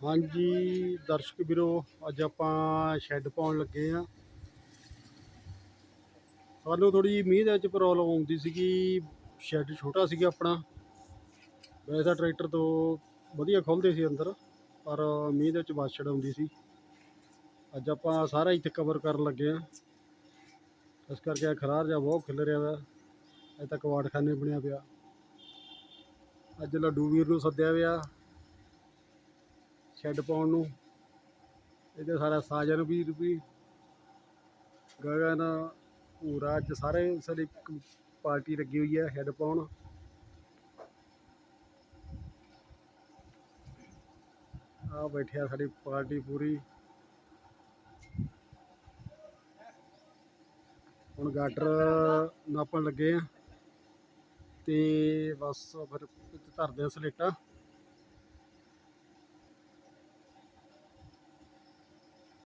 ਹਾਂਜੀ, ਦਰਸ਼ਕ ਵੀਰੋ, ਅੱਜ ਆਪਾਂ ਸ਼ੈੱਡ ਪਾਉਣ ਲੱਗੇ ਆ ਸਾਨੂੰ ਥੋੜੀ ਮੀਂਹ ਦੇ ਵਿੱਚ ਪ੍ਰੋਬਲਮ ਆਉਂਦੀ ਸੀਗੀ। ਸ਼ੈੱਡ ਛੋਟਾ ਸੀਗਾ ਆਪਣਾ। ਵੈਸੇ ਤਾਂ ਟਰੈਕਟਰ ਤੋਂ ਵਧੀਆ ਖੁੱਲਦੇ ਸੀ ਅੰਦਰ, ਪਰ ਮੀਂਹ ਦੇ ਵਿੱਚ ਵਾਛੜ ਆਉਂਦੀ ਸੀ। ਅੱਜ ਆਪਾਂ ਸਾਰਾ ਇੱਥੇ ਕਵਰ ਕਰਨ ਲੱਗੇ ਆ ਇਸ ਕਰਕੇ ਖਰਾਰ ਜਿਹਾ ਬਹੁਤ ਖਿਲ ਰਿਹਾ ਵਾ। ਅਜੇ ਤੱਕ ਵਾੜਖਾਨੇ ਬਣਿਆ ਪਿਆ। ਅੱਜ ਲੱਡੂ ਵੀਰ ਨੂੰ ਸੱਦਿਆ ਪਿਆ। ਸ਼ੈੱਡ ਪਾਉਣ ਨੂੰ। ਇਹਦੇ ਸਾਰਾ ਸਾਜਨ ਵੀ ਵੀ, ਗਗਨ ਪੂਰਾ ਅੱਜ ਸਾਰੇ ਸਾਡੀ ਪਾਰਟੀ ਲੱਗੀ ਹੋਈ ਹੈ ਸ਼ੈੱਡ ਪਾਉਣ। ਆ ਬੈਠਿਆ ਸਾਡੀ ਪਾਰਟੀ ਪੂਰੀ। ਹੁਣ ਗਾਟਰ ਨਾਪਣ ਲੱਗੇ ਆ। ਤੇ ਬਸ ਫਿਰ ਧਰਦੇ ਆ ਸਲੇਟਾਂ।